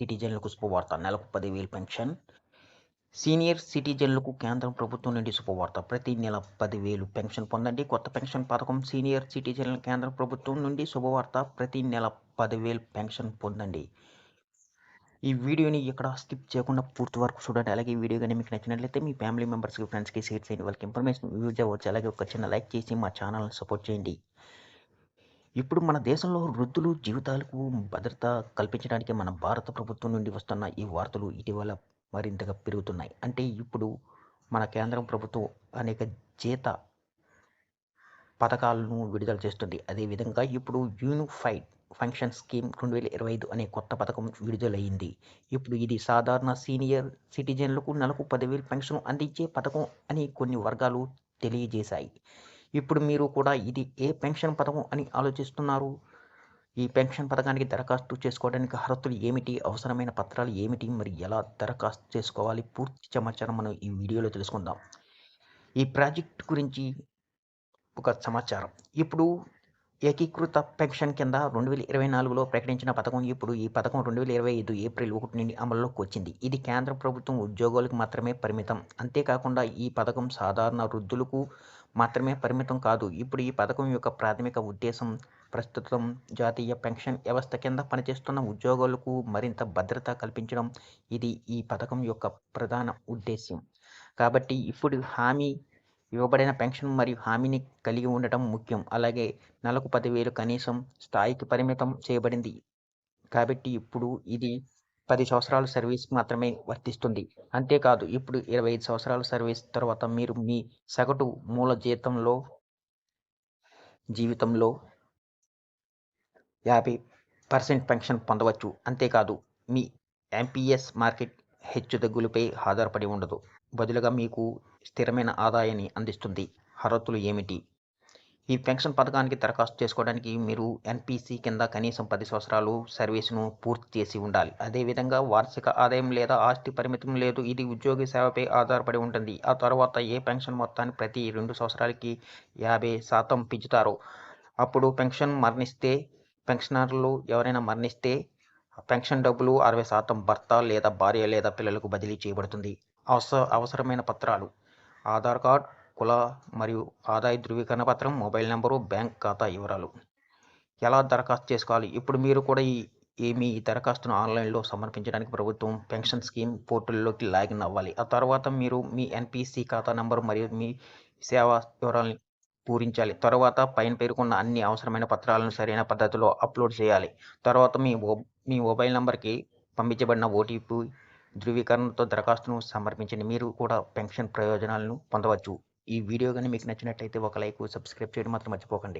సిటిజన్లకు శుభవార్త. నెలకు పదివేలు పెన్షన్. సీనియర్ సిటిజన్లకు కేంద్రం ప్రభుత్వం నుండి శుభవార్త. ప్రతి నెల పదివేలు పెన్షన్ పొందండి. కొత్త పెన్షన్ పథకం సీనియర్ సిటిజన్ల కేంద్ర ప్రభుత్వం నుండి శుభవార్త. ప్రతి నెల పదివేలు పెన్షన్ పొందండి. ఈ వీడియోని ఇక్కడ స్కిప్ చేయకుండా పూర్తి వరకు చూడండి. అలాగే ఈ వీడియో కానీ మీకు నచ్చినట్లయితే మీ ఫ్యామిలీ మెంబర్స్కి ఫ్రెండ్స్కి షేర్ చేయండి. వాళ్ళకి ఇన్ఫర్మేషన్ యూజ్ అవ్వచ్చు. అలాగే ఒక చిన్న లైక్ చేసి మా ఛానల్ని సపోర్ట్ చేయండి. ఇప్పుడు మన దేశంలో వృద్ధులు జీవితాలకు భద్రత కల్పించడానికి మన భారత ప్రభుత్వం నుండి వస్తున్న ఈ వార్తలు ఇటీవల మరింతగా పెరుగుతున్నాయి. అంటే ఇప్పుడు మన కేంద్రం ప్రభుత్వం అనేక జీత పథకాలను విడుదల చేస్తుంది. అదేవిధంగా ఇప్పుడు యూనిఫైడ్ ఫంక్షన్ స్కీమ్ రెండు వేల ఇరవై ఐదు అనే కొత్త పథకం విడుదలైంది. ఇప్పుడు ఇది సాధారణ సీనియర్ సిటిజన్లకు నెలకు పదివేలు పెన్షన్ అందించే పథకం అని కొన్ని వర్గాలు తెలియజేశాయి. ఇప్పుడు మీరు కూడా ఇది ఏ పెన్షన్ పథకం అని ఆలోచిస్తున్నారు? ఈ పెన్షన్ పథకానికి దరఖాస్తు చేసుకోవడానికి అర్హతలు ఏమిటి? అవసరమైన పత్రాలు ఏమిటి? మరి ఎలా దరఖాస్తు చేసుకోవాలి? పూర్తి సమాచారం మనం ఈ వీడియోలో తెలుసుకుందాం. ఈ ప్రాజెక్ట్ గురించి ఒక సమాచారం. ఇప్పుడు ఏకీకృత పెన్షన్ కింద రెండు వేల ఇరవై నాలుగులో ప్రకటించిన పథకం ఇప్పుడు ఈ పథకం రెండు వేల ఇరవై ఐదు ఏప్రిల్ ఒకటి నుండి అమల్లోకి వచ్చింది. ఇది కేంద్ర ప్రభుత్వం ఉద్యోగులకు మాత్రమే పరిమితం. అంతేకాకుండా ఈ పథకం సాధారణ వృద్ధులకు మాత్రమే పరిమితం కాదు. ఇప్పుడు ఈ పథకం యొక్క ప్రాథమిక ఉద్దేశం ప్రస్తుతం జాతీయ పెన్షన్ వ్యవస్థ కింద పనిచేస్తున్న ఉద్యోగులకు మరింత భద్రత కల్పించడం. ఇది ఈ పథకం యొక్క ప్రధాన ఉద్దేశ్యం. కాబట్టి ఇప్పుడు హామీ ఇవ్వబడిన పెన్షన్ మరియు హామీని కలిగి ఉండటం ముఖ్యం. అలాగే నెలకు పదివేలు కనీసం స్థాయికి పరిమితం చేయబడింది. కాబట్టి ఇప్పుడు ఇది పది సంవత్సరాల సర్వీస్ మాత్రమే వర్తిస్తుంది. అంతేకాదు ఇప్పుడు ఇరవై ఐదు సంవత్సరాల సర్వీస్ తర్వాత మీరు మీ సగటు మూల జీతంలో జీవితంలో యాభై పర్సెంట్ పెన్షన్ పొందవచ్చు. అంతేకాదు మీ ఎంపీఎస్ మార్కెట్ హెచ్చుతగ్గులపై ఆధారపడి ఉండదు. బదులుగా మీకు స్థిరమైన ఆదాయాన్ని అందిస్తుంది. అర్హతలు ఏమిటి? ఈ పెన్షన్ పథకానికి దరఖాస్తు చేసుకోవడానికి మీరు ఎన్పిసి కింద కనీసం పది సంవత్సరాలు సర్వీసును పూర్తి చేసి ఉండాలి. అదేవిధంగా వార్షిక ఆదాయం లేదా ఆస్తి పరిమితం లేదు. ఇది ఉద్యోగి సేవపై ఆధారపడి ఉంటుంది. ఆ తర్వాత ఏ పెన్షన్ మొత్తాన్ని ప్రతి రెండు సంవత్సరాలకి యాభై శాతం పెంచుతారో? అప్పుడు పెన్షన్ మరణిస్తే పెన్షనర్లు ఎవరైనా మరణిస్తే పెన్షన్ డబ్బులు అరవై శాతం భర్త లేదా భార్య లేదా పిల్లలకు బదిలీ చేయబడుతుంది. అవస అవసరమైన పత్రాలు. ఆధార్ కార్డ్ కుల మరియు ఆదాయ ధృవీకరణ పత్రం మొబైల్ నెంబరు బ్యాంక్ ఖాతా వివరాలు. ఎలా దరఖాస్తు చేసుకోవాలి? ఇప్పుడు మీరు కూడా ఈ ఈ మీ దరఖాస్తును ఆన్లైన్లో సమర్పించడానికి ప్రభుత్వం పెన్షన్ స్కీమ్ పోర్టల్లోకి లాగిన్ అవ్వాలి. ఆ తర్వాత మీరు మీ ఎన్పిసి ఖాతా నంబరు మరియు మీ సేవా వివరాలను పూరించాలి. తర్వాత పైన పేర్కొన్న అన్ని అవసరమైన పత్రాలను సరైన పద్ధతిలో అప్లోడ్ చేయాలి. తర్వాత మీ మీ మొబైల్ నెంబర్కి పంపించబడిన ఓటీపీ ధృవీకరణతో దరఖాస్తును సమర్పించండి. మీరు కూడా పెన్షన్ ప్రయోజనాలను పొందవచ్చు. ఈ వీడియో కానీ మీకు నచ్చినట్లయితే ఒక లైక్ సబ్స్క్రైబ్ చేయడం మాత్రం మర్చిపోకండి.